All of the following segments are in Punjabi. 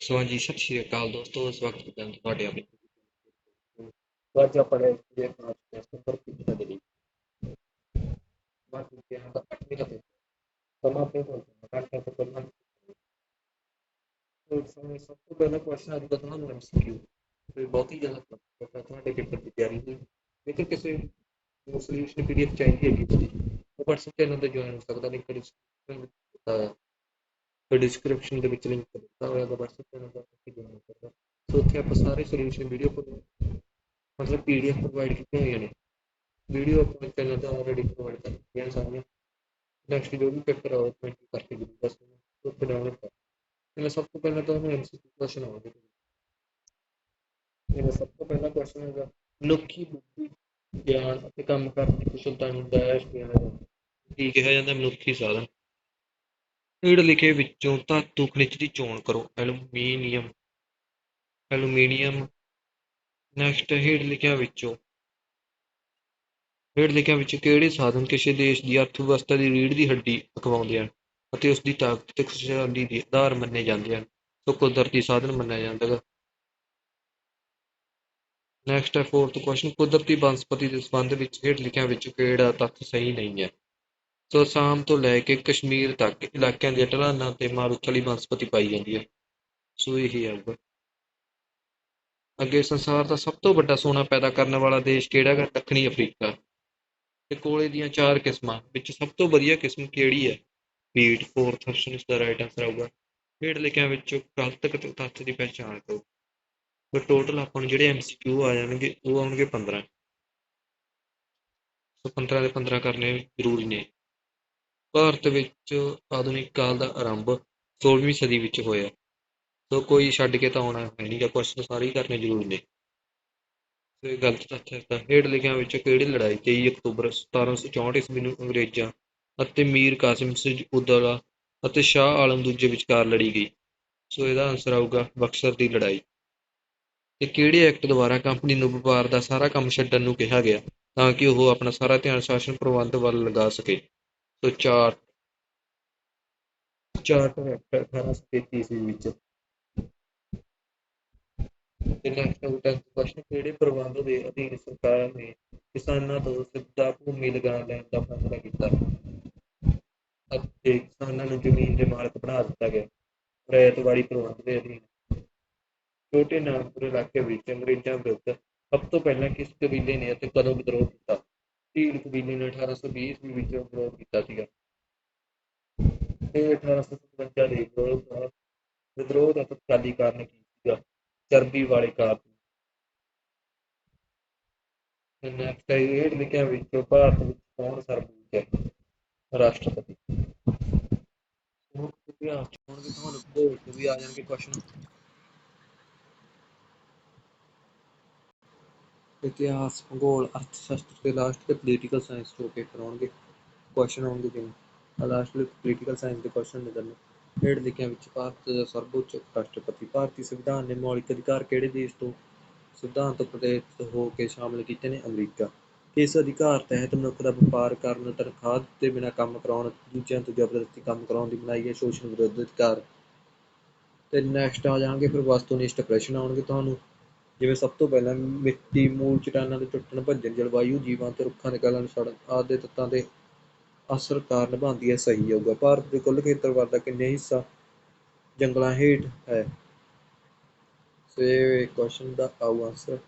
ਸੋ ਹਾਂਜੀ, ਸਤਿ ਸ਼੍ਰੀ ਅਕਾਲ ਦੋਸਤੋ, ਇਸ ਵਕਤ ਮੈਂ ਤੁਹਾਡੇ ਆਪਣੇ ਅੱਜ ਆਪਾਂ ਨੇ ਇਹ ਕਲਾਸ ਟੈਸਟ ਨੰਬਰ ਕਿੰਨਾ ਦੇ ਲਈ ਬਾਤ ਕੀਤੀ ਹੈ ਤਾਂ 8ਵੀਂ ਦਾ ਸਮਾਂ ਪੇ ਹੋ ਗਿਆ ਕੱਟ ਤੋਂ ਪਹਿਲਾਂ ਸੋ ਸਮੇਂ ਸਭ ਤੋਂ ਪਹਿਲਾ ਕੁਐਸਚਨ ਅੱਜ ਦਾ ਤੁਹਾਨੂੰ ਐਮਸੀਕਿਊ ਤੇ ਬਹੁਤ ਹੀ ਜ਼ਿਆਦਾ ਪ੍ਰਸ਼ਨ ਤੁਹਾਡੇ ਪੇਪਰ ਦੀ ਤਿਆਰੀ ਹੋਈ। ਜੇਕਰ ਕਿਸੇ ਨੂੰ ਸੋਲੂਸ਼ਨ ਪੀਡੀਐਫ ਚਾਹੀਦੀ ਹੈ ਕਿ ਉਹ ਵਟਸਐਪ ਚੈਨਲ ਤੇ ਜੁਆਇਨ ਹੋ ਸਕਦਾ ਲਿੰਕ ਡਿਸਕ੍ਰਿਪਸ਼ਨ ਵਿੱਚ ਦਿੱਤਾ ਹੈ ਤੇ ਡਿਸਕ੍ਰਿਪਸ਼ਨ ਦੇ ਵਿੱਚ ਲਿੰਕ ਦਿੱਤਾ ਹੋਇਆ ਹੈ WhatsApp ਚੈਨਲ ਦਾ ਤੁਸੀਂ ਜੁਆਇਨ ਕਰ ਸੋ ਉੱਥੇ ਆਪਾਂ ਸਾਰੇ ਸੋਲੂਸ਼ਨ ਵੀਡੀਓ ਮਤਲਬ ਪੀਡੀਐਫ ਪ੍ਰੋਵਾਈਡ ਕੀਤੀਆਂ ਹੋਈਆਂ ਨੇ। ਵੀਡੀਓ ਆਪਣੇ ਚੈਨਲ ਤੇ ਆਲਰੇਡੀ ਪ੍ਰੋਵਾਈਡ ਕਰ ਦਿੱਤੀਆਂ ਨੇ ਸਾਰੀਆਂ। ਨੈਕਸਟ ਜੋ ਵੀ ਪੇਪਰ ਆਉ ਕਮੈਂਟ ਕਰਕੇ ਜ਼ਰੂਰ ਦੱਸਣਾ ਉਹ ਤੇ ਡਾਊਨਲੋਡ ਕਰ ਮੈਂ ਸਭ ਤੋਂ ਪਹਿਲਾਂ ਤੁਹਾਨੂੰ ਐਮਸੀਕਿਊ ਕੁਐਸਚਨ ਆਉਣਗੇ ਮੇਰਾ ਸਭ ਤੋਂ ਪਹਿਲਾ ਕੁਐਸਚਨ ਹੈਗਾ ਮਨੁੱਖੀ ਬੁੱਧੀ, ਗਿਆਨ ਅਤੇ ਕੰਮ ਕਰਨ ਦੀ ਕੁਸ਼ਲਤਾ ਨੂੰ ਡੈਸ਼ ਕਿਹਾ ਜਾਂਦਾ ਕੀ ਕਿਹਾ ਜਾਂਦਾ ਮਨੁੱਖੀ ਸਾਧਨ। ਹੇਠ ਲਿਖੇ ਵਿੱਚੋਂ ਧਾਤੂ ਖਣਿਜ ਦੀ ਚੋਣ ਕਰੋ। ਐਲੂਮੀਨੀਅਮ। ਐਲੂਮੀਨੀਅਮ ਨੈਕਸਟ ਹੇਠ ਲਿਖਿਆ ਵਿੱਚੋਂ। ਹੇਠ ਲਿਖਿਆ ਵਿੱਚ ਕਿਹੜੇ ਸਾਧਨ ਕਿਸੇ ਦੇਸ਼ ਦੀ ਅਰਥ ਵਿਵਸਥਾ ਦੀ ਰੀੜ੍ਹ ਦੀ ਹੱਡੀ ਅਖਵਾਉਂਦੇ ਹਨ ਅਤੇ ਉਸ ਦੀ ਤਾਕਤ ਤੇ ਖੁਸ਼ਹਾਲੀ ਦੇ ਆਧਾਰ ਮੰਨੇ ਜਾਂਦੇ ਹਨ? ਸੋ ਕੁਦਰਤੀ ਸਾਧਨ ਮੰਨਿਆ ਜਾਂਦਾ ਹੈ ਨੈਕਸਟ ਹੈ ਫੋਰਥ ਕੁਐਸਚਨ ਕੁਦਰਤੀ ਬਨਸਪਤੀ ਦੇ ਸੰਬੰਧ ਵਿੱਚ ਹੇਠ ਲਿਖਿਆਂ ਵਿੱਚ ਕਿਹੜਾ ਤੱਥ ਸਹੀ ਨਹੀਂ ਹੈ? ਸੋ ਅਸਾਮ ਤੋਂ ਲੈ ਕੇ ਕਸ਼ਮੀਰ ਤੱਕ ਇਲਾਕਿਆਂ ਦੀਆਂ ਢਲਾਨਾਂ ਤੇ ਮਾਰੂਥਲੀ ਬਨਸਪਤੀ ਪਾਈ ਜਾਂਦੀ ਹੈ। ਸੋ ਇਹੀ ਆਊਗਾ। ਅੱਗੇ ਸੰਸਾਰ ਦਾ ਸਭ ਤੋਂ ਵੱਡਾ ਸੋਨਾ ਪੈਦਾ ਕਰਨ ਵਾਲਾ ਦੇਸ਼ ਕਿਹੜਾ ਹੈ ਦੱਖਣੀ ਅਫਰੀਕਾ। ਤੇ ਕੋਲੇ ਦੀਆਂ ਚਾਰ ਕਿਸਮਾਂ, ਵਿੱਚ ਸਭ ਤੋਂ ਵਧੀਆ ਕਿਸਮ ਕਿਹੜੀ ਹੈ? ਬੀਟ ਫੋਰਥ ਆਪਸ਼ਨ ਇਸ ਦਾ ਰਾਈਟ ਆਨਸਰ ਆਊਗਾ। ਹੇਠ ਲਿਖਿਆਂ ਵਿੱਚੋਂ ਗਲਤ ਕ- ਤੱਥ ਦੀ ਪਛਾਣ ਕਰੋ। ਤੇ ਟੋਟਲ ਆਪਾਂ ਨੂੰ ਜਿਹੜੇ ਐਮਸੀਕਿਊ ਆ ਜਾਣਗੇ, ਉਹ ਆਉਣਗੇ 15 ਸੋ 15 ਦੇ 15 ਕਰਨੇ ਜ਼ਰੂਰੀ ਨੇ। ਭਾਰਤ ਵਿੱਚ ਆਧੁਨਿਕ ਕਾਲ ਦਾ ਆਰੰਭ 16ਵੀਂ ਸਦੀ ਵਿੱਚ ਹੋਇਆ। ਸੋ ਕੋਈ ਛੱਡ ਕੇ ਤਾਂ ਆਉਣਾ ਹੈ ਨਹੀਂ ਗਾ ਕੁਐਸਚਨ ਸਾਰੇ ਹੀ ਕਰਨੇ ਜ਼ਰੂਰੀ ਨੇ। ਸੋ ਇਹ ਗਲਤ ਤੱਥ ਹੈ। ਤਾਂ ਹੇਠ ਲਿਖਿਆਂ ਵਿੱਚ ਕਿਹੜੀ ਲੜਾਈ 23 ਅਕਤੂਬਰ 1764 ਈਸਵੀ ਨੂੰ ਅੰਗਰੇਜ਼ਾਂ ਅਤੇ ਮੀਰ ਕਾਸਿਮ ਉਦੌਲਾ ਅਤੇ ਸ਼ਾਹ ਆਲਮ ਦੂਜੇ ਵਿਚਕਾਰ ਲੜੀ ਗਈ। ਸੋ ਇਹਦਾ ਆਨਸਰ ਆਊਗਾ ਬਕਸਰ ਦੀ ਲੜਾਈ। ਤੇ ਕਿਹੜੇ ਐਕਟ ਦੁਆਰਾ ਕੰਪਨੀ ਨੂੰ ਵਪਾਰ ਦਾ ਸਾਰਾ ਕੰਮ ਛੱਡਣ ਨੂੰ ਕਿਹਾ ਗਿਆ, ਤਾਂ ਕਿ ਉਹ ਆਪਣਾ ਸਾਰਾ ਧਿਆਨ ਸ਼ਾਸਨ ਪ੍ਰਬੰਧ ਵੱਲ ਲਗਾ ਸਕੇ? ਸੋ ਚਾਰ ਚਾਰਟਰ ਐਕਟ 1833 ਈਸਵੀ ਵਿੱਚ। ਤੇ ਨੈਕਸਟ ਆਊਟ ਕੁਐਸਚਨ ਕਿਹੜੇ ਪ੍ਰਬੰਧ ਦੇ ਅਧੀਨ ਸਰਕਾਰ ਨੇ ਕਿਸਾਨਾਂ ਤੋਂ ਸਿੱਧਾ ਭੂਮੀ ਲਗਾਨ ਲੈਣ ਦਾ ਫੈਸਲਾ ਕੀਤਾ? ਅਤੇ ਕਿਸਾਨਾਂ ਨੂੰ ਜ਼ਮੀਨ ਦੇ ਮਾਲਕ ਬਣਾ ਦਿੱਤਾ ਗਿਆ। ਰੈਤਵਾੜੀ ਪ੍ਰਬੰਧ ਦੇ ਅਧੀਨ। ਛੋਟੇ ਨਾਗਪੁਰ ਇਲਾਕੇ ਵਿੱਚ ਅੰਗਰੇਜ਼ਾਂ ਵਿਰੁੱਧ ਸਭ ਤੋਂ ਪਹਿਲਾਂ ਕਿਸ ਕਬੀਲੇ ਨੇ ਅਤੇ ਕਦੋਂ ਵਿਦਰੋਹ ਕੀਤਾ? ਢੀਲ ਕਬੀਲੇ ਨੇ 1820 ਈਸਵੀ ਵਿੱਚ ਵਿਦਰੋਹ ਕੀਤਾ ਸੀਗਾ। ਤੇ 1857 ਦੇ ਵਿਦਰੋਹ ਦਾ ਵਿਦਰੋਹ ਦਾ ਤਤਕਾਲੀ ਕਾਰਨ ਕੀ ਸੀਗਾ? ਚਰਬੀ ਵਾਲੇ ਕਾਰਨ ਤੇ ਨੈਕਸਟ ਹੈ ਹੇਠ ਲਿਖਿਆਂ ਵਿੱਚੋਂ ਭਾਰਤ ਵਿੱਚ ਕੌਣ ਸਰਵਉੱਚ ਹੈ? ਰਾਸ਼ਟਰਪਤੀ। ਉਹ ਇਤਿਹਾਸ ਚ ਹੋਣਗੇ ਤੁਹਾਨੂੰ ਭੂਗੋਲ ਤੋਂ ਵੀ ਆ ਜਾਣਗੇ ਕੁਐਸਚਨ ਇਤਿਹਾਸ, ਭੂਗੋਲ ਅਰਥ ਸ਼ਾਸਤਰ ਤੇ ਲਾਸਟ ਤੇ ਪੋਲੀਟੀਕਲ ਸਾਇੰਸ ਤੋਂ ਪੇਪਰ ਆਉਣਗੇ ਕੁਐਸਚਨ ਆਉਣਗੇ ਜਿਵੇਂ ਲਾਸਟ ਵਿੱਚ ਪੋਲੀਟੀਕਲ ਸਾਇੰਸ ਦੇ ਕੁਐਸਚਨ ਨੇ ਤੁਹਾਨੂੰ ਹੇਠ ਲਿਖਿਆਂ ਵਿੱਚ ਭਾਰਤ ਦਾ ਸਰਵਉੱਚ ਰਾਸ਼ਟਰਪਤੀ, ਭਾਰਤੀ ਸੰਵਿਧਾਨ ਨੇ ਮੌਲਿਕ ਅਧਿਕਾਰ ਕਿਹੜੇ ਦੇਸ਼ ਤੋਂ ਸਿਧਾਂਤ ਪ੍ਰੇਰਿਤ ਹੋ ਕੇ ਸ਼ਾਮਲ ਕੀਤੇ ਨੇ? ਅਮਰੀਕਾ। ਇਸ ਅਧਿਕਾਰ ਤਹਿਤ ਮਨੁੱਖ ਦਾ ਵਪਾਰ ਕਰਨ, ਤਨਖਾਹ ਦਿੱਤੇ ਬਿਨਾਂ ਕੰਮ ਕਰਾਉਣ ਦੂਜਿਆਂ ਤੋਂ ਜ਼ਬਰਦਸਤੀ ਕੰਮ ਕਰਾਉਣ ਦੀ ਬਣਾਈ ਹੈ ਸ਼ੋਸ਼ਣ ਵਿਰੁੱਧ ਅਧਿਕਾਰ। ਤੇ ਨੈਕਸਟ ਆ ਜਾਣਗੇ, ਫਿਰ ਵਸਤੂਨਿਸ਼ਟ ਪ੍ਰਸ਼ਨ ਆਉਣਗੇ ਤੁਹਾਨੂੰ। ਜਿਵੇਂ ਸਭ ਤੋਂ ਪਹਿਲਾਂ ਮਿੱਟੀ, ਮੂਲ ਚਟਾਨਾਂ ਦੇ ਟੁੱਟਣ ਭੱਜਣ, ਜਲਵਾਯੂ, ਜੀਵਾਂ ਤੇ ਰੁੱਖਾਂ ਦੇ ਗਲਣ ਸੜਨ ਆਦਿ ਦੇ ਤੱਤਾਂ ਦੇ ਅਸਰ ਕਾਰਨ ਨਿਭਾਉਂਦੀ ਹੈ ਸਹੀ ਹੋਊਗਾ ਭਾਰਤ ਦੇ ਕੁੱਲ ਖੇਤਰਫਲ ਦਾ ਕਿੰਨੇ ਹਿੱਸਾ ਜੰਗਲਾਂ ਹੇਠ ਹੈ? ਸੋ ਇਹ ਕੁਐਸਚਨ ਦਾ ਆਊ ਆਨਸਰ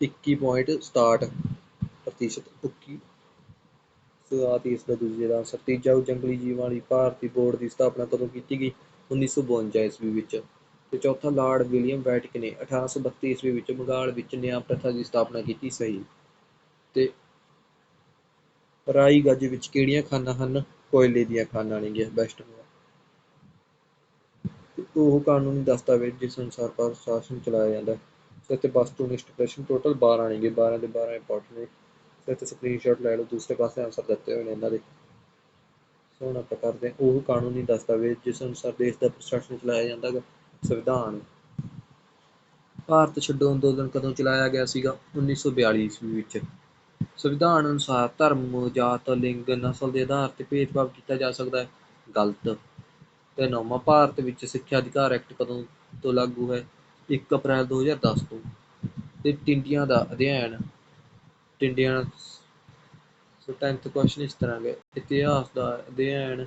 21.67 ਪ੍ਰਤੀਸ਼ਤ 21 ਸੋ ਆਹ ਇਸ ਦਾ ਦੂਜੇ ਆਨਸਰ ਤੀਜਾ ਹੋਊ ਜੰਗਲੀ ਜੀਵਾਂ ਲਈ ਭਾਰਤੀ ਬੋਰਡ ਦੀ ਸਥਾਪਨਾ ਕਦੋਂ ਕੀਤੀ ਗਈ? 1952 ਈਸਵੀ ਵਿੱਚ। ਤੇ ਚੌਥਾ ਲਾਰਡ ਵਿਲੀਅਮ ਵੈਟਿਕ ਨੇ 1832 ਈਸਵੀ ਵਿੱਚ ਬੰਗਾਲ ਵਿੱਚ ਨਿਆਂ ਪ੍ਰਥਾ ਦੀ ਸਥਾਪਨਾ ਕੀਤੀ ਸਹੀ ਤੇ ਰਾਈ ਗੱਜ ਵਿੱਚ ਕਿਹੜੀਆਂ ਖਾਨਾਂ ਹਨ? ਕੋਇਲੇ ਦੀਆਂ ਖਾਨਾਂ ਨੇਗੀਆਂ ਬੈਸਟ ਉਹ ਕਾਨੂੰਨੀ ਦਸਤਾਵੇਜ਼ ਜਿਸ ਅਨੁਸਾਰ ਪ੍ਰਸ਼ਾਸਨ ਚਲਾਇਆ ਜਾਂਦਾ ਹੈ ਤੇ ਵਸਤੂਨਿਸ਼ਟ ਪ੍ਰਸ਼ਨ ਟੋਟਲ 12 ਨੇਗੇ 12 ਦੇ 12 ਇੰਪੋਰਟੈਂਟ ਨੇ। ਤੇ ਤੇ ਸਕਰੀਨਸ਼ਾਟ ਲੈ ਲਓ, ਦੂਸਰੇ ਪਾਸੇ ਆਨਸਰ ਦਿੱਤੇ ਹੋਏ ਨੇ ਇਹਨਾਂ ਦੇ। ਸੋ ਆਪਾਂ ਕਰਦੇ ਉਹ ਕਾਨੂੰਨੀ ਦਸਤਾਵੇਜ਼ ਜਿਸ ਅਨੁਸਾਰ ਦੇਸ਼ ਦਾ ਪ੍ਰਸ਼ਾਸਨ ਚਲਾਇਆ ਜਾਂਦਾ ਹੈ ਸੰਵਿਧਾਨ। ਭਾਰਤ ਛੱਡੋ ਅੰਦੋਲਨ ਕਦੋਂ ਚਲਾਇਆ ਗਿਆ ਸੀਗਾ? 1942 ਈਸਵੀ ਵਿੱਚ। ਸੰਵਿਧਾਨ ਅਨੁਸਾਰ ਧਰਮ, ਜਾਤ, ਲਿੰਗ, ਨਸਲ ਦੇ ਆਧਾਰ ਤੇ ਭੇਦਭਾਵ ਕੀਤਾ ਜਾ ਸਕਦਾ ਹੈ। ਗਲਤ। ਤੇ ਨੌਵਾਂ ਭਾਰਤ ਵਿੱਚ ਸਿੱਖਿਆ ਅਧਿਕਾਰ ਐਕਟ ਕਦੋਂ ਤੋਂ ਲਾਗੂ ਹੈ? 1 ਅਪ੍ਰੈਲ 2010 ਤੋਂ। ਤੇ ਟਿੰਡੀਆਂ ਦਾ ਅਧਿਐਨ। ਟਿੰਡੀਆਂ ਸੋ 10th ਕੁਐਸਚਨ ਇਸ ਤਰ੍ਹਾਂ ਹੈ ਇਤਿਹਾਸ ਦਾ ਅਧਿਐਨ।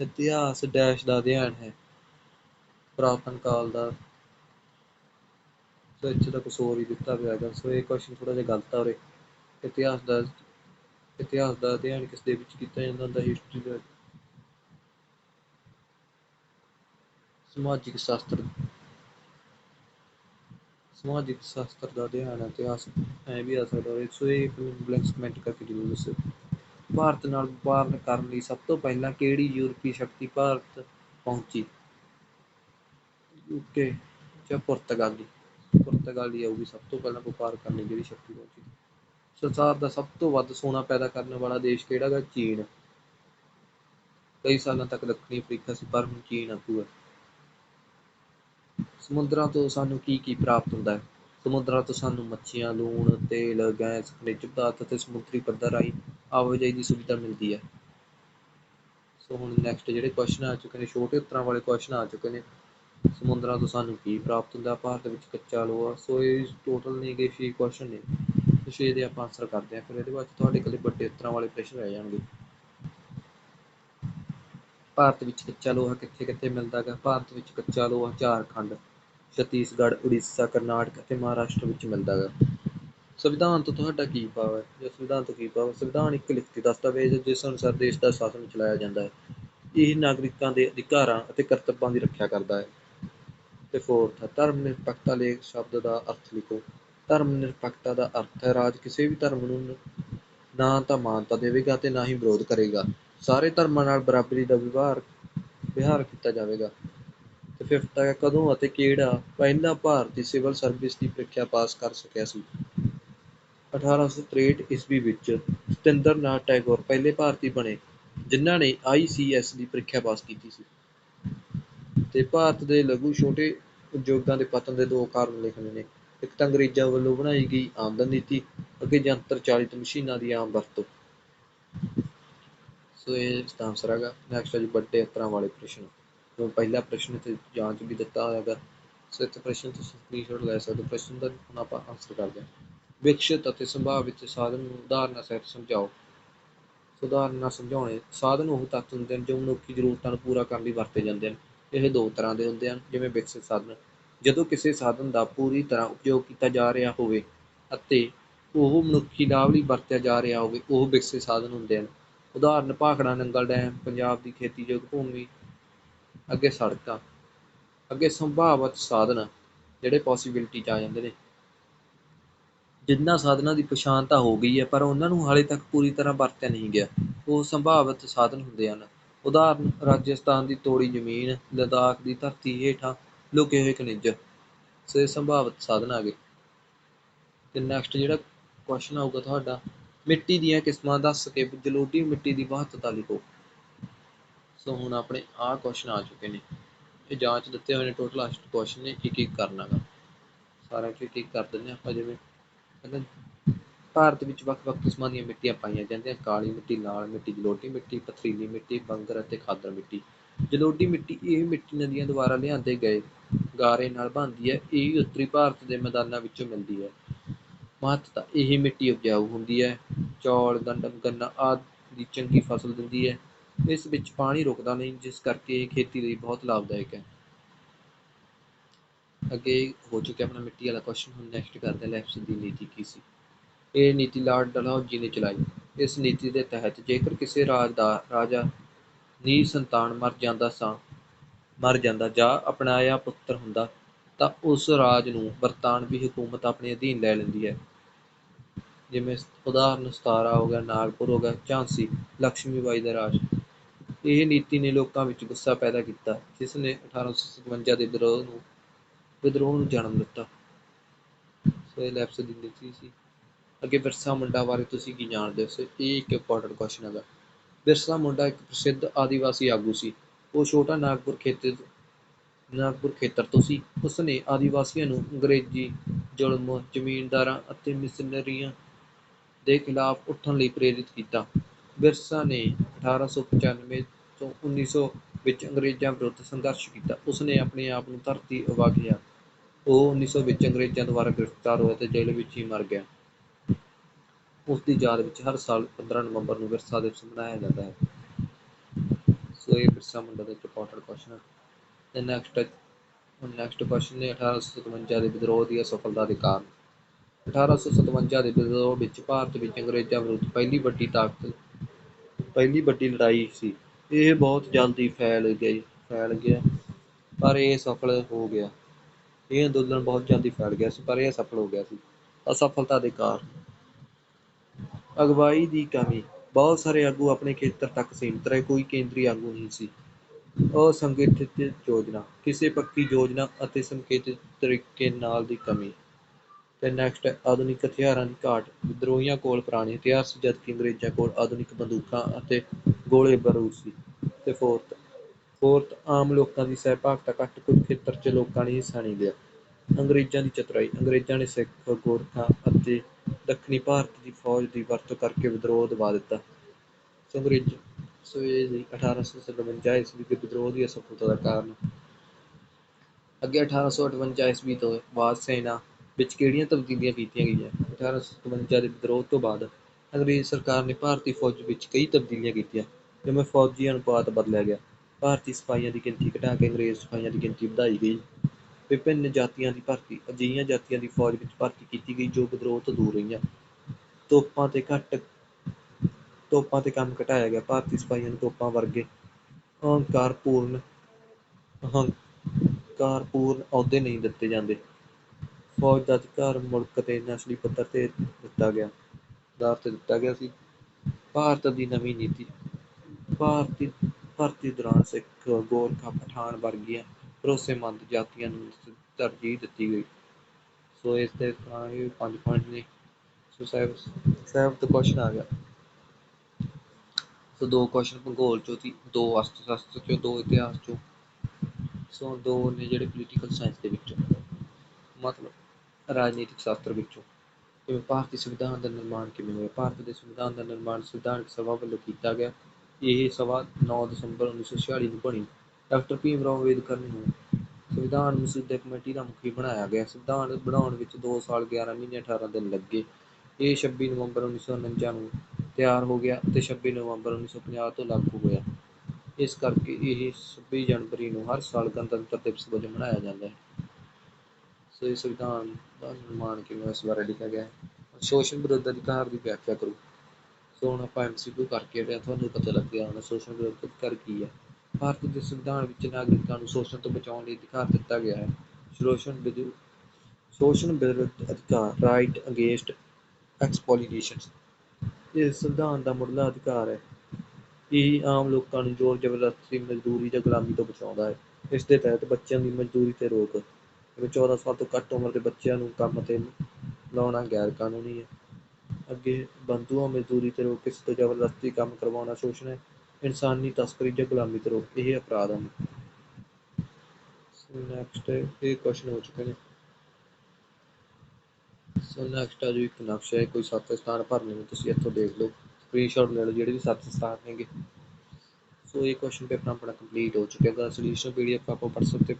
ਇਤਿਹਾਸ ਡੈਸ਼ ਦਾ ਅਧਿਐਨ ਹੈ। ਪੁਰਾਤਨ ਕਾਲ ਦਾ। ਸੋ ਇੱਥੇ ਤਾਂ ਕੁਛ ਹੋਰ ਹੀ ਦਿੱਤਾ ਪਿਆ ਹੈਗਾ। ਸੋ ਇਹ ਕੁਐਸਚਨ ਥੋੜਾ ਜਿਹਾ ਗਲਤ ਆ ਉਰੇ। ਇਤਿਹਾਸ ਦਾ ਇਤਿਹਾਸ ਦਾ ਅਧਿਐਨ ਕਿਸ ਦੇ ਵਿੱਚ ਕੀਤਾ ਜਾਂਦਾ ਹੁੰਦਾ ਹਿਸਟਰੀ ਦਾ। ਸਮਾਜਿਕ ਸ਼ਾਸਤਰ ਸਮਾਜਿਕ ਸ਼ਾਸਤਰ ਦਾ ਅਧਿਐਨ ਇਤਿਹਾਸ ਐ ਵੀ ਆ ਸਕਦਾ ਹੈ ਸੋ ਇਹ ਬਲੈਂਕਸ ਕਮੈਂਟ ਕਰਕੇ ਜ਼ਰੂਰ ਦੱਸੋ ਭਾਰਤ ਨਾਲ ਵਪਾਰ ਕਰਨ ਲਈ ਸਭ ਤੋਂ ਪਹਿਲਾਂ ਕਿਹੜੀ ਯੂਰਪੀ ਸ਼ਕਤੀ ਭਾਰਤ ਪਹੁੰਚੀ? ਯੂਕੇ ਜਾਂ ਪੁਰਤਗਾਲੀ ਪੁਰਤਗਾਲੀ ਆਊਗੀ ਸਭ ਤੋਂ ਪਹਿਲਾਂ ਵਪਾਰ ਕਰਨ ਲਈ ਜਿਹੜੀ ਸ਼ਕਤੀ ਪਹੁੰਚੀ। ਸੰਸਾਰ ਦਾ ਸਭ ਤੋਂ ਵੱਧ ਸੋਨਾ ਪੈਦਾ ਕਰਨ ਵਾਲਾ ਦੇਸ਼ ਕਿਹੜਾ ਗਾ? ਚੀਨ। ਕਈ ਸਾਲਾਂ ਤੱਕ ਦੱਖਣੀ ਅਫਰੀਕਾ ਸੀ, ਪਰ ਹੁਣ ਚੀਨ ਆਗੂ ਹੈ। ਸਮੁੰਦਰਾਂ ਤੋਂ ਸਾਨੂੰ ਕੀ ਕੀ ਪ੍ਰਾਪਤ ਹੁੰਦਾ ਹੈ? ਸਮੁੰਦਰਾਂ ਤੋਂ ਸਾਨੂੰ ਮੱਛੀਆਂ, ਲੂਣ, ਤੇਲ, ਗੈਸ, ਖਣਿਜ ਪਦਾਰਥ ਅਤੇ ਸਮੁੰਦਰੀ ਪੱਧਰ ਰਾਹੀਂ ਆਵਾਜਾਈ ਦੀ ਸੁਵਿਧਾ ਮਿਲਦੀ ਹੈ। ਸੋ ਹੁਣ ਨੈਕਸਟ ਜਿਹੜੇ ਕੁਐਸਚਨ ਆ ਚੁੱਕੇ ਨੇ, ਛੋਟੇ ਉੱਤਰਾਂ ਵਾਲੇ ਕੁਐਸਚਨ ਆ ਚੁੱਕੇ ਨੇ। ਸਮੁੰਦਰਾਂ ਤੋਂ ਸਾਨੂੰ ਕੀ ਪ੍ਰਾਪਤ ਹੁੰਦਾ, ਭਾਰਤ ਵਿੱਚ ਕੱਚਾ ਲੋਹਾ। ਸੋ ਇਹ ਟੋਟਲ ਨੇ ਗਏ 6 ਕੁਐਸਚਨ ਨੇ। ਤੇ 6 ਦੇ ਆਪਾਂ ਆਨਸਰ ਕਰਦੇ ਹਾਂ। ਫਿਰ ਇਹਦੇ ਬਾਅਦ ਤੁਹਾਡੇ ਕੋਲੇ ਵੱਡੇ ਉੱਤਰਾਂ ਵਾਲੇ ਪ੍ਰਸ਼ਨ ਰਹਿ ਜਾਣਗੇ। ਭਾਰਤ ਵਿੱਚ ਕੱਚਾ ਲੋਹਾ ਕਿੱਥੇ ਕਿੱਥੇ ਮਿਲਦਾ ਹੈ ਭਾਰਤ ਵਿੱਚ ਕੱਚਾ ਲੋਹਾ ਝਾਰਖੰਡ, ਛੱਤੀਸਗੜ੍ਹ, ਉੜੀਸਾ, ਕਰਨਾਟਕ ਅਤੇ ਮਹਾਰਾਸ਼ਟਰ ਵਿੱਚ ਮਿਲਦਾ ਹੈ ਸੰਵਿਧਾਨ ਤੋਂ ਤੁਹਾਡਾ ਕੀ ਭਾਵ ਹੈ? ਜਾਂ ਸੰਵਿਧਾਨ ਤੋਂ ਕੀ ਭਾਵ ਹੈ? ਸੰਵਿਧਾਨ ਇੱਕ ਲਿਖਤੀ ਦਸਤਾਵੇਜ਼ ਹੈ, ਜਿਸ ਅਨੁਸਾਰ ਦੇਸ਼ ਦਾ ਸ਼ਾਸਨ ਚਲਾਇਆ ਜਾਂਦਾ ਹੈ। ਇਹ ਨਾਗਰਿਕਾਂ ਦੇ ਅਧਿਕਾਰਾਂ ਅਤੇ ਕਰਤੱਵਾਂ ਦੀ ਰੱਖਿਆ ਕਰਦਾ ਹੈ। ਤੇ ਫੋਰਥ ਹੈ ਧਰਮ ਨਿਰਪੱਖਤਾ ਲੇਖ ਸ਼ਬਦ ਦਾ ਅਰਥ ਲਿਖੋ। ਧਰਮ ਨਿਰਪੱਖਤਾ ਦਾ ਅਰਥ ਹੈ, ਰਾਜ ਕਿਸੇ ਵੀ ਧਰਮ ਨੂੰ ਨਾ ਤਾਂ ਮਾਨਤਾ ਦੇਵੇਗਾ ਤੇ ਨਾ ਹੀ ਵਿਰੋਧ ਕਰੇਗਾ। ਸਾਰੇ ਧਰਮਾਂ ਨਾਲ ਬਰਾਬਰੀ ਦਾ ਵਿਵਹਾਰ, ਵਿਹਾਰ ਕੀਤਾ ਜਾਵੇਗਾ। ਤੇ ਫਿਫਥ ਹੈ ਕਦੋਂ ਅਤੇ ਕਿਹੜਾ ਪਹਿਲਾ ਭਾਰਤੀ ਸਿਵਲ ਸਰਵਿਸ ਦੀ ਪ੍ਰੀਖਿਆ ਪਾਸ ਕਰ ਸਕਿਆ ਸੀ? 1863 ਈਸਵੀ ਵਿੱਚ ਸਤਿੰਦਰ ਨਾਥ ਟੈਗੋਰ ਪਹਿਲੇ ਭਾਰਤੀ ਬਣੇ, ਜਿਨ੍ਹਾਂ ਨੇ ਆਈਸੀਐਸ ਦੀ ਪ੍ਰੀਖਿਆ ਪਾਸ ਕੀਤੀ ਸੀ। ਤੇ ਭਾਰਤ ਦੇ ਲਘੂ ਛੋਟੇ ਉਦਯੋਗਾਂ ਦੇ ਪਤਨ ਦੇ ਦੋ ਕਾਰਨ ਲਿਖਣੇ ਨੇ। ਇੱਕ ਤਾਂ ਅੰਗਰੇਜ਼ਾਂ ਵੱਲੋਂ ਬਣਾਈ ਗਈ ਆਮਦਨ ਨੀਤੀ, ਅੱਗੇ ਯੰਤਰ ਚਾਲਿਤ ਮਸ਼ੀਨਾਂ ਦੀ ਆਮ ਵਰਤੋਂ। ਸੋ ਇਹ ਇਸਦਾ ਆਨਸਰ ਹੈਗਾ। ਨੈਕਸਟ ਹੈ ਜੀ, ਵੱਡੇ ਅੱਤਰਾਂ ਵਾਲੇ ਪ੍ਰਸ਼ਨ। ਜੋ ਪਹਿਲਾ ਪ੍ਰਸ਼ਨ ਤੇ ਜਾਂਚ ਵੀ ਦਿੱਤਾ ਹੋਇਆ ਹੈਗਾ ਸੋ ਇੱਥੇ ਪ੍ਰਸ਼ਨ ਤੁਸੀਂ ਸਕਰੀਨਸ਼ਾਟ ਲੈ ਸਕਦੇ ਹੋ। ਪ੍ਰਸ਼ਨ ਦਾ ਹੁਣ ਆਪਾਂ ਆਨਸਰ ਕਰਦੇ ਹਾਂ। ਵਿਕਸਿਤ ਅਤੇ ਸੰਭਾਵਿਤ ਸਾਧਨ ਨੂੰ ਉਦਾਹਰਨਾਂ ਸਹਿਤ ਸਮਝਾਓ। ਉਦਾਹਰਨਾਂ ਸਮਝਾਉਣੇ, ਸਾਧਨ ਉਹ ਤੱਤ ਹੁੰਦੇ ਹਨ ਜੋ ਮਨੁੱਖੀ ਜ਼ਰੂਰਤਾਂ ਨੂੰ ਪੂਰਾ ਕਰਨ ਲਈ ਵਰਤੇ ਜਾਂਦੇ ਹਨ। ਇਹ ਦੋ ਤਰ੍ਹਾਂ ਦੇ ਹੁੰਦੇ ਹਨ, ਜਿਵੇਂ ਵਿਕਸਿਤ ਸਾਧਨ। ਜਦੋਂ ਕਿਸੇ ਸਾਧਨ ਦਾ ਪੂਰੀ ਤਰ੍ਹਾਂ ਉਪਯੋਗ ਕੀਤਾ ਜਾ ਰਿਹਾ ਹੋਵੇ ਅਤੇ ਉਹ ਮਨੁੱਖੀ ਲਾਭ ਲਈ ਵਰਤਿਆ ਜਾ ਰਿਹਾ ਹੋਵੇ, ਉਹ ਵਿਕਸਿਤ ਸਾਧਨ ਹੁੰਦੇ ਹਨ। ਉਦਾਹਰਨ, ਭਾਖੜਾ ਨੰਗਲ ਡੈਮ, ਪੰਜਾਬ ਦੀ ਖੇਤੀਯੋਗ ਭੂਮੀ, ਅੱਗੇ ਸੜਕਾਂ, ਅੱਗੇ ਸੰਭਾਵਤ ਸਾਧਨ, ਜਿਹੜੇ ਪੋਸੀਬਿਲਿਟੀ ਚ ਆ ਜਾਂਦੇ ਨੇ। ਜਿਨ੍ਹਾਂ ਸਾਧਨਾਂ ਦੀ ਪਛਾਣ ਤਾਂ ਹੋ ਗਈ ਹੈ, ਪਰ ਉਹਨਾਂ ਨੂੰ ਹਾਲੇ ਤੱਕ ਪੂਰੀ ਤਰ੍ਹਾਂ ਵਰਤਿਆ ਨਹੀਂ ਗਿਆ। ਉਹ ਸੰਭਾਵਿਤ ਸਾਧਨ ਹੁੰਦੇ ਹਨ। ਉਦਾਹਰਨ, ਰਾਜਸਥਾਨ ਦੀ ਤੋੜੀ ਜ਼ਮੀਨ, ਲਦਾਖ ਦੀ ਧਰਤੀ ਹੇਠਾਂ ਲੁਕੇ ਹੋਏ ਖਣਿਜ। ਸੋ ਇਹ ਸੰਭਾਵਿਤ ਸਾਧਨ ਆ ਗਏ। ਤੇ ਨੈਕਸਟ ਜਿਹੜਾ ਕੁਐਸਚਨ ਆਊਗਾ ਤੁਹਾਡਾ, ਮਿੱਟੀ ਦੀਆਂ ਕਿਸਮਾਂ ਦੱਸ ਕੇ ਜਲੋਢੀ ਮਿੱਟੀ ਦੀ ਮਹੱਤਤਾ ਲਿਖੋ। ਸੋ ਹੁਣ ਆਪਣੇ ਆਹ ਕੁਐਸਚਨ ਆ ਚੁੱਕੇ ਨੇ। ਇਹ ਜਾਂਚ ਦਿੱਤੇ ਹੋਏ ਨੇ ਟੋਟਲ 8 ਕੁਐਸਚਨ ਨੇ ਇੱਕ ਇੱਕ ਕਰਨਾ ਗਾ। ਸਾਰਿਆਂ ਚੋਂ ਇੱਕ ਕਰ ਦਿੰਦੇ ਹਾਂ ਆਪਾਂ ਜਿਵੇਂ। ਕਹਿੰਦਾ ਭਾਰਤ ਵਿੱਚ ਵੱਖ-ਵੱਖ ਕਿਸਮਾਂ ਦੀਆਂ ਮਿੱਟੀਆਂ ਪਾਈਆਂ ਜਾਂਦੀਆਂ ਕਾਲੀ ਮਿੱਟੀ, ਲਾਲ ਮਿੱਟੀ ਜਲੋਢੀ ਮਿੱਟੀ, ਪਥਰੀਲੀ ਮਿੱਟੀ, ਬੰਗਰ ਅਤੇ ਖਾਦਰ ਮਿੱਟੀ। ਜਲੋਟੀ ਮਿੱਟੀ ਇਹ ਮਿੱਟੀ ਨਦੀਆਂ ਦੁਆਰਾ ਲਿਆਂਦੇ ਗਏ ਗਾਰੇ ਨਾਲ ਬਣਦੀ ਹੈ। ਇਹ ਉੱਤਰੀ ਭਾਰਤ ਦੇ ਮੈਦਾਨਾਂ ਵਿੱਚੋਂ ਮਿਲਦੀ ਹੈ। ਮਹੱਤਤਾ, ਇਹ ਮਿੱਟੀ ਉਪਜਾਊ ਹੁੰਦੀ ਹੈ। ਚੌਲ, ਗੰਡਮ, ਗੰਨਾ ਆਦਿ ਦੀ ਚੰਗੀ ਫਸਲ ਦਿੰਦੀ ਹੈ। ਇਸ ਵਿੱਚ ਪਾਣੀ ਰੁਕਦਾ ਨਹੀਂ, ਜਿਸ ਕਰਕੇ ਇਹ ਖੇਤੀ ਲਈ ਬਹੁਤ ਲਾਭਦਾਇਕ ਹੈ। ਅੱਗੇ ਹੋ ਚੁੱਕਿਆ ਆਪਣਾ ਮਿੱਟੀ ਵਾਲਾ ਕੁਐਸਚਨ ਹੁਣ ਨੈਕਸਟ ਕਰਦੇ ਹਾਂ ਦੀ ਨੀਤੀ ਕੀ ਸੀ? ਇਹ ਨੀਤੀ ਲਾਰਡ ਡਲਹੌਜੀ ਨੇ ਚਲਾਈ। ਇਸ ਨੀਤੀ ਦੇ ਤਹਿਤ ਜੇਕਰ ਕਿਸੇ ਰਾਜ ਦਾ ਰਾਜਾ ਨੀ ਸੰਤਾਨ ਮਰ ਜਾਂਦਾ ਸਾਂ, ਮਰ ਜਾਂਦਾ ਜਾਂ ਅਪਣਾਇਆ ਪੁੱਤਰ ਹੁੰਦਾ, ਤਾਂ ਉਸ ਰਾਜ ਨੂੰ ਬਰਤਾਨਵੀ ਹਕੂਮਤ ਆਪਣੇ ਅਧੀਨ ਲੈ ਲੈਂਦੀ ਹੈ। ਜਿਵੇਂ ਉਦਾਹਰਨ ਸਤਾਰਾ ਹੋ ਗਿਆ, ਨਾਗਪੁਰ ਹੋ ਗਿਆ, ਝਾਂਸੀ, ਲਕਸ਼ਮੀ ਬਾਈ ਦਾ ਰਾਜ। ਇਹ ਨੀਤੀ ਨੇ ਲੋਕਾਂ ਵਿੱਚ ਗੁੱਸਾ ਪੈਦਾ ਕੀਤਾ, ਜਿਸ ਨੇ 1857 ਦੇ ਵਿਦਰੋਹ ਨੂੰ ਵਿਦਰੋਹ ਨੂੰ ਜਨਮ ਦਿੱਤਾ। ਸੋ ਇਹ ਲੈਫਟ ਦੀ ਨੀਤੀ ਸੀ। ਅੱਗੇ ਬਿਰਸਾ ਮੁੰਡਾ ਬਾਰੇ ਤੁਸੀਂ ਕੀ ਜਾਣਦੇ ਹੋ? ਇਹ ਇੱਕ ਇੰਪੋਰਟੈਂਟ ਕੁਐਸਚਨ ਹੈਗਾ। ਬਿਰਸਾ ਮੁੰਡਾ ਇੱਕ ਪ੍ਰਸਿੱਧ ਆਦੀਵਾਸੀ ਆਗੂ ਸੀ। ਉਹ ਛੋਟਾ ਨਾਗਪੁਰ ਖੇਤਰ ਨਾਗਪੁਰ ਖੇਤਰ ਤੋਂ ਸੀ। ਉਸਨੇ ਆਦੀਵਾਸੀਆਂ ਨੂੰ ਅੰਗਰੇਜ਼ੀ, ਜ਼ੁਲਮ, ਜ਼ਮੀਨਦਾਰਾਂ ਅਤੇ ਮਿਸ਼ਨਰੀਆਂ ਦੇ ਖਿਲਾਫ ਉੱਠਣ ਲਈ ਪ੍ਰੇਰਿਤ ਕੀਤਾ। ਬਿਰਸਾ ਨੇ 1895 ਤੋਂ 1900 ਵਿੱਚ ਅੰਗਰੇਜ਼ਾਂ ਵਿਰੁੱਧ ਸੰਘਰਸ਼ ਕੀਤਾ। ਉਸਨੇ ਆਪਣੇ ਆਪ ਨੂੰ ਧਰਤੀ ਆਬਾ ਕਿਹਾ ਉਹ 1900 ਵਿੱਚ ਅੰਗਰੇਜ਼ਾਂ ਦੁਆਰਾ ਗ੍ਰਿਫਤਾਰ ਹੋਇਆ ਤੇ ਜੇਲ੍ਹ ਵਿੱਚ ਹੀ ਮਰ ਗਿਆ। ਉਸ ਦੀ ਯਾਦ ਵਿੱਚ ਹਰ ਸਾਲ 15 ਨਵੰਬਰ ਨੂੰ ਵਿਰਸਾ ਦਿਵਸ ਮਨਾਇਆ ਜਾਂਦਾ ਹੈ। ਸੋ ਇਹ ਬਿਰਸਾ ਮੁੰਡਾ ਦਾ ਇੰਪੋਰਟੈਂਟ ਕੁਐਸਚਨ ਹੈ। ਤੇ ਨੈਕਸਟ ਨੈਕਸਟ ਕੁਐਸਚਨ ਨੇ 1857 ਦੇ ਵਿਦਰੋਹ ਦੀ ਅਸਫਲਤਾ ਦੇ ਕਾਰਨ। 1857 ਦੇ ਵਿਦਰੋਹ ਵਿੱਚ ਭਾਰਤ ਵਿੱਚ ਅੰਗਰੇਜ਼ਾਂ ਵਿਰੁੱਧ ਪਹਿਲੀ ਵੱਡੀ ਤਾਕਤ, ਪਹਿਲੀ ਵੱਡੀ ਲੜਾਈ ਸੀ। ਇਹ ਬਹੁਤ ਜਲਦੀ ਫੈਲ ਗਈ ਫੈਲ ਗਿਆ, ਪਰ ਇਹ ਸਫਲ ਹੋ ਗਿਆ। ਇਹ ਅੰਦੋਲਨ ਬਹੁਤ ਜਲਦੀ ਫੈਲ ਗਿਆ ਸੀ, ਪਰ ਇਹ ਸਫਲ ਹੋ ਗਿਆ ਸੀ। ਅਸਫਲਤਾ ਦੇ ਕਾਰਨ ਅਗਵਾਈ ਦੀ ਕਮੀ। ਬਹੁਤ ਸਾਰੇ ਆਗੂ ਆਪਣੇ ਖੇਤਰ ਤੱਕ ਸੀਮਿਤ ਰਹੇ, ਕੋਈ ਕੇਂਦਰੀ ਆਗੂ ਨਹੀਂ ਸੀ। ਅਸੰਗਠਿਤ ਯੋਜਨਾ, ਕਿਸੇ ਪੱਕੀ ਯੋਜਨਾ ਅਤੇ ਸੰਕੇਤਿਤ ਤਰੀਕੇ ਨਾਲ ਦੀ ਕਮੀ। ਤੇ ਨੈਕਸਟ ਆਧੁਨਿਕ ਹਥਿਆਰਾਂ ਦੀ ਘਾਟ। ਵਿਦਰੋਹੀਆਂ ਕੋਲ ਪੁਰਾਣੇ ਹਥਿਆਰ ਸੀ ਜਦਕਿ ਅੰਗਰੇਜ਼ਾਂ ਕੋਲ ਆਧੁਨਿਕ ਬੰਦੂਕਾਂ ਅਤੇ ਗੋਲੇ ਬਾਰੂਦ ਸੀ। ਤੇ ਫੋਰਥ ਫੋਰਥ ਆਮ ਲੋਕਾਂ ਦੀ ਸਹਿਭਾਗਤਾ ਘੱਟ। ਕੁਝ ਖੇਤਰ 'ਚ ਲੋਕਾਂ ਨੇ ਹਿੱਸਾ ਨਹੀਂ ਲਿਆ। ਅੰਗਰੇਜ਼ਾਂ ਦੀ ਚਤੁਰਾਈ। ਅੰਗਰੇਜ਼ਾਂ ਨੇ ਸਿੱਖ, ਗੋਰਖਾ ਅਤੇ ਦੱਖਣੀ ਭਾਰਤ ਦੀ ਫੌਜ ਦੀ ਵਰਤੋਂ ਕਰਕੇ ਵਿਦਰੋਹ ਦਬਾ ਦਿੱਤਾ। ਸੋ ਅੰਗਰੇਜ਼, ਸੋ ਇਹ ਸੀ 1857 ਈਸਵੀ ਦੇ ਵਿਦਰੋਹ ਦੀ ਅਸਫਲਤਾ ਦਾ ਕਾਰਨ। ਅੱਗੇ 1858 ਈਸਵੀ ਤੋਂ ਬਾਅਦ ਸੈਨਾ ਵਿੱਚ ਕਿਹੜੀਆਂ ਤਬਦੀਲੀਆਂ ਕੀਤੀਆਂ ਗਈਆਂ? 1857 ਦੇ ਵਿਦਰੋਹ ਤੋਂ ਬਾਅਦ ਅੰਗਰੇਜ਼ ਸਰਕਾਰ ਨੇ ਭਾਰਤੀ ਫੌਜ ਵਿੱਚ ਕਈ ਤਬਦੀਲੀਆਂ ਕੀਤੀਆਂ, ਜਿਵੇਂ ਫੌਜੀ ਅਨੁਪਾਤ ਬਦਲਿਆ ਗਿਆ। ਭਾਰਤੀ ਸਿਪਾਹੀਆਂ ਦੀ ਗਿਣਤੀ ਘਟਾ ਕੇ ਅੰਗਰੇਜ਼ ਸਿਪਾਹੀਆਂ ਦੀ ਗਿਣਤੀ ਵਧਾਈ ਗਈ। ਵਿਭਿੰਨ ਜਾਤੀਆਂ ਦੀ ਭਰਤੀ, ਅਜਿਹੀਆਂ ਜਾਤੀਆਂ ਦੀ ਫੌਜ ਵਿੱਚ ਭਰਤੀ ਕੀਤੀ ਗਈ ਜੋ ਵਿਦਰੋਹ ਤੋਂ ਦੂਰ ਰਹੀਆਂ। ਤੋਪਾਂ ਤੇ ਘੱਟ, ਤੋਪਾਂ ਤੇ ਕੰਮ ਘਟਾਇਆ ਗਿਆ, ਭਾਰਤੀ ਸਿਪਾਹੀਆਂ ਨੂੰ ਤੋਪਾਂ ਵਰਗੇ ਅਹੰਕਾਰਪੂਰਨ ਅਹੰਕਾਰਪੂਰਨ ਅਹੁਦੇ ਨਹੀਂ ਦਿੱਤੇ ਜਾਂਦੇ। ਫੌਜ ਦਾ ਅਧਿਕਾਰ ਮੁਲਕ ਤੇ ਨਸਲੀ ਪੱਧਰ ਤੇ ਦਿੱਤਾ ਗਿਆ, ਆਧਾਰ ਤੇ ਦਿੱਤਾ ਗਿਆ ਸੀ। ਭਾਰਤ ਦੀ ਨਵੀਂ ਨੀਤੀ, ਭਾਰਤੀ ਭਰਤੀ ਦੌਰਾਨ ਸਿੱਖ ਗੋਰਖਾ ਪਠਾਨ ਵਰਗੀਆਂ ਭਰੋਸੇਮੰਦ ਜਾਤੀਆਂ ਨੂੰ ਤਰਜੀਹ ਦਿੱਤੀ ਗਈ। ਸੋ ਇਸ ਦੇ ਤਾਂ ਇਹ ਪੰਜ ਪੁਆਇੰਟ ਨੇ। ਸੋ ਸਾਹਿਬ ਸਾਹਿਬ ਤੋਂ ਕੁਐਸਚਨ ਆ ਗਿਆ। ਸੋ ਦੋ ਕੁਐਸਚਨ ਭੂਗੋਲ ਚੋਂ ਸੀ, ਦੋ ਅਸਤ ਚੋਂ, ਦੋ ਇਤਿਹਾਸ ਚੋਂ। ਸੋ ਦੋ ਨੇ ਜਿਹੜੇ ਪੋਲੀਟੀਕਲ ਸਾਇੰਸ ਦੇ ਵਿੱਚੋਂ, ਮਤਲਬ ਰਾਜਨੀਤਿਕ ਸ਼ਾਸਤਰ ਵਿੱਚੋਂ। ਜਿਵੇਂ ਭਾਰਤੀ ਸੰਵਿਧਾਨ ਦਾ ਨਿਰਮਾਣ ਕਿਵੇਂ ਹੋਇਆ? ਭਾਰਤ ਦੇ ਸੰਵਿਧਾਨ ਦਾ ਨਿਰਮਾਣ ਸੰਵਿਧਾਨਕ ਸਭਾ ਵੱਲੋਂ ਕੀਤਾ ਗਿਆ। ਇਹ ਸਭਾ 9 ਦਸੰਬਰ 1946 ਨੂੰ ਬਣੀ। ਡਾਕਟਰ ਭੀਮ ਰਾਓ ਅੰਬੇਦਕਰ ਨੂੰ ਸੰਵਿਧਾਨ ਮਸੂਦੇ ਕਮੇਟੀ ਦਾ ਮੁਖੀ ਬਣਾਇਆ ਗਿਆ। ਸੰਵਿਧਾਨ ਬਣਾਉਣ ਵਿੱਚ 2 ਸਾਲ 11 ਮਹੀਨੇ 18 ਦਿਨ ਲੱਗੇ। ਇਹ 26 ਨਵੰਬਰ 1949 ਨੂੰ ਤਿਆਰ ਹੋ ਗਿਆ ਅਤੇ 26 ਨਵੰਬਰ 1950 ਤੋਂ ਲਾਗੂ ਹੋਇਆ। ਇਸ ਕਰਕੇ ਇਹ 26 ਜਨਵਰੀ ਨੂੰ ਹਰ ਸਾਲ ਗਣਤੰਤਰ ਦਿਵਸ ਵਜੋਂ ਮਨਾਇਆ ਜਾਂਦਾ ਹੈ। ਸੋ ਇਹ ਸੰਵਿਧਾਨ ਦਾ ਨਿਰਮਾਣ ਕਿਵੇਂ ਇਸ ਬਾਰੇ ਲਿਖਿਆ ਗਿਆ ਹੈ? ਸ਼ੋਸ਼ਣ ਵਿਰੁੱਧ ਅਧਿਕਾਰ ਦੀ ਵਿਆਖਿਆ ਕਰੋ। ਸੋ ਹੁਣ ਆਪਾਂ ਐਮਸੀਕਿਊ ਕਰਕੇ ਜਿਹੜਾ ਤੁਹਾਨੂੰ ਪਤਾ ਲੱਗ ਗਿਆ ਹੁਣ ਸ਼ੋਸ਼ਣ ਵਿਰੁੱਧ ਅਧਿਕਾਰ ਕੀ ਹੈ। ਭਾਰਤ ਦੇ ਸੰਵਿਧਾਨ ਵਿੱਚ ਨਾਗਰਿਕਾਂ ਨੂੰ ਸ਼ੋਸ਼ਣ ਤੋਂ ਬਚਾਉਣ ਲਈ ਅਧਿਕਾਰ ਦਿੱਤਾ ਗਿਆ ਹੈ। ਸ਼ੋਸ਼ਣ ਵਿਰੁੱਧ ਸ਼ੋਸ਼ਣ ਵਿਰੁੱਧ ਅਧਿਕਾਰ ਰਾਈਟ ਅਗੇਂਸਟ ਐਕਸਪਲੋਇਟੇਸ਼ਨ ਇਹ ਸੰਵਿਧਾਨ ਦਾ ਮੁੱਢਲਾ ਅਧਿਕਾਰ ਹੈ। ਇਹ ਆਮ ਲੋਕਾਂ ਨੂੰ ਜ਼ੋਰ ਜ਼ਬਰਦਸਤੀ ਮਜ਼ਦੂਰੀ ਜਾਂ ਗੁਲਾਮੀ ਤੋਂ ਬਚਾਉਂਦਾ ਹੈ। ਇਸ ਦੇ ਤਹਿਤ ਬੱਚਿਆਂ ਦੀ ਮਜ਼ਦੂਰੀ ਤੇ ਰੋਕ। ਜਿਵੇਂ 14 ਸਾਲ ਤੋਂ ਘੱਟ ਉਮਰ ਦੇ ਬੱਚਿਆਂ ਨੂੰ ਕੰਮ ਤੇ ਲਾਉਣਾ ਗੈਰ ਕਾਨੂੰਨੀ ਹੈ। ਅੱਗੇ ਬੰਧੂਆਂ ਮਜ਼ਦੂਰੀ ਤੇ ਰੋਕ ਕਿਸੇ ਤੋਂ ਜ਼ਬਰਦਸਤੀ ਕੰਮ ਕਰਵਾਉਣਾ ਸ਼ੋਸ਼ਣ ਹੈ। ਇਨਸਾਨੀ ਤਸਕਰੀ ਜਾਂ ਗੁਲਾਮੀ ਤੇ ਰੋਕ, ਇਹ ਅਪਰਾਧ ਹਨ। ਨੈਕਸਟ ਇਹ ਕੁਐਸਚਨ ਹੋ ਚੁੱਕੇ ਨੇ। ਸੋ ਨੈਕਸਟ ਆ ਜੋ ਇੱਕ ਨਕਸ਼ਾ ਹੈ, ਕੋਈ ਸੱਤ ਸਥਾਨ ਭਰਨੇ ਨੇ ਤੁਸੀਂ ਇੱਥੋਂ ਦੇਖ ਲਓ। ਸਕਰੀਨਸ਼ਾਟ ਲੈ ਲਓ ਜਿਹੜੇ ਵੀ ਸੱਤ ਸਥਾਨ ਨੇਗੇ। ਸੋ ਇਹ ਕੁਐਸਚਨ ਪੇਪਰ ਆਪਣਾ ਕੰਪਲੀਟ ਹੋ ਚੁੱਕਿਆ ਹੈ ਸੋਲੂਸ਼ਨ ਪੀਡੀਐਫ ਆਪਾਂ WhatsApp ਤੇ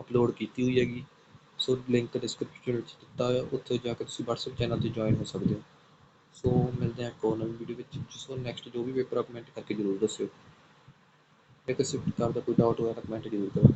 ਅਪਲੋਡ ਕੀਤੀ ਹੋਈ ਹੈਗੀ। ਸੋ ਲਿੰਕ ਡਿਸਕ੍ਰਿਪਸ਼ਨ ਵਿੱਚ ਦਿੱਤਾ ਹੋਇਆ, ਉੱਥੇ ਜਾ ਕੇ ਤੁਸੀਂ WhatsApp ਚੈਨਲ ਤੇ ਜੁਆਇਨ ਹੋ ਸਕਦੇ ਹੋ। ਸੋ ਮਿਲਦੇ ਹਾਂ ਇੱਕ ਨਵੀਂ ਵੀਡੀਓ ਵਿੱਚ ਸੋ ਨੈਕਸਟ ਜੋ ਵੀ ਪੇਪਰ ਆ ਕਮੈਂਟ ਕਰਕੇ ਜ਼ਰੂਰ ਦੱਸਿਓ। ਜੇ ਕਿਸੇ ਪ੍ਰਕਾਰ ਦਾ ਕੋਈ ਡਾਊਟ ਹੋਇਆ ਤਾਂ ਕਮੈਂਟ ਜ਼ਰੂਰ ਕਰੋ।